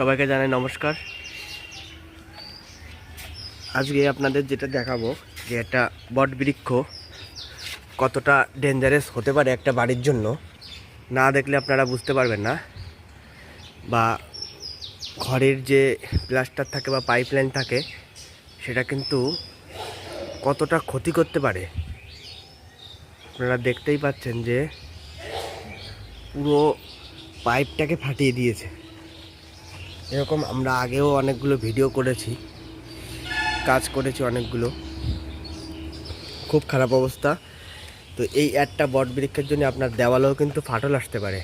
সবাইকে জানাই নমস্কার। আজকে আপনাদের যেটা দেখাবো, যে একটা বট বৃক্ষ কতটা ডেঞ্জারাস হতে পারে একটা বাড়ির জন্য, না দেখলে আপনারা বুঝতে পারবেন না। বা ঘরের যে প্লাস্টার থাকে বা পাইপলাইন থাকে, সেটা কিন্তু কতটা ক্ষতি করতে পারে। আপনারা দেখতেই পাচ্ছেন যে পুরো পাইপটাকে ফাটিয়ে দিয়েছে। এরকম আমরা আগেও অনেকগুলো ভিডিও করেছি, কাজ করেছি অনেকগুলো। খুব খারাপ অবস্থা। তো এই একটা বট বৃক্ষের জন্য আপনার দেওয়ালেও কিন্তু ফাটল আসতে পারে।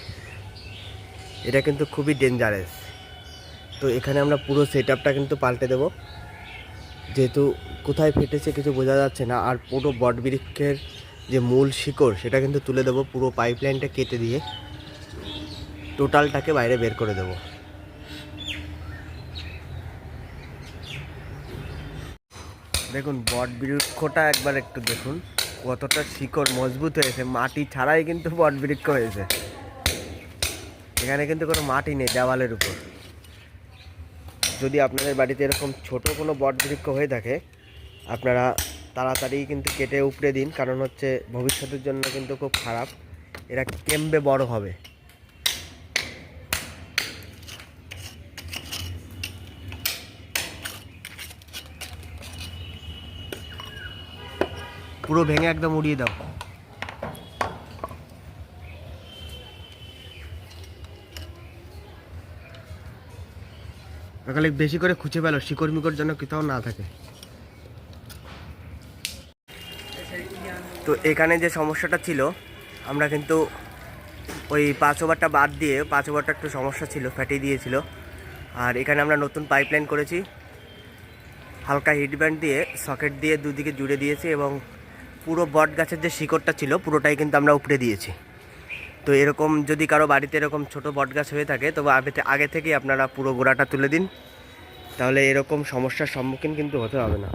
এটা কিন্তু খুবই ডেঞ্জারাস তো এখানে আমরা পুরো সেট কিন্তু পাল্টে দেব। যেহেতু কোথায় ফেটেছে কিছু বোঝা যাচ্ছে না, আর পুরো বট বৃক্ষের যে মূল শিকড়, সেটা কিন্তু তুলে দেবো পুরো পাইপলাইনটা কেটে দিয়ে। টোটালটাকে বাইরে বের করে দেবো। দেখুন বট বৃক্ষটা একবার একটু দেখুন। কতটা শিকড় মজবুত হয়েছে। মাটি ছাড়াই কিন্তু বট বৃক্ষ হয়েছে। এখানে কিন্তু কোনো মাটি নেই দেওয়ালের উপর। যদি আপনাদের বাড়িতে এরকম ছোট কোনো বট বৃক্ষ হয়ে থাকে, আপনারা তাড়াতাড়ি কিন্তু কেটে উপড়ে দিন। কারণ হচ্ছে ভবিষ্যতের জন্য কিন্তু খুব খারাপ। এরা কেমবে বড় হবে? পুরো ভেঙে একদম উড়িয়ে দাও। সকালে বেশি করে খুঁজে পেল, শিকড় মিকড় যেন কোথাও না থাকে। তো এখানে যে সমস্যাটা ছিল, আমরা কিন্তু ওই পাঁচ ওভারটা বাদ দিয়ে, পাঁচ ওভারটা একটু সমস্যা ছিল ফ্যাটিয়ে দিয়েছিল। আর এখানে আমরা নতুন পাইপলাইন করেছি। হালকা হিটব্যান্ড দিয়ে সকেট দিয়ে দুদিকে জুড়ে দিয়েছি এবং পুরো বট গাছের যে শিকড়টা ছিল, পুরোটাই কিন্তু আমরা উপড়ে দিয়েছি। তো এরকম যদি কারও বাড়িতে এরকম ছোট বট গাছ হয়ে থাকে, তবে আগে থেকেই আপনারা পুরো গোড়াটা তুলে দিন। তাহলে এরকম সমস্যার সম্মুখীন কিন্তু হতে হবে না।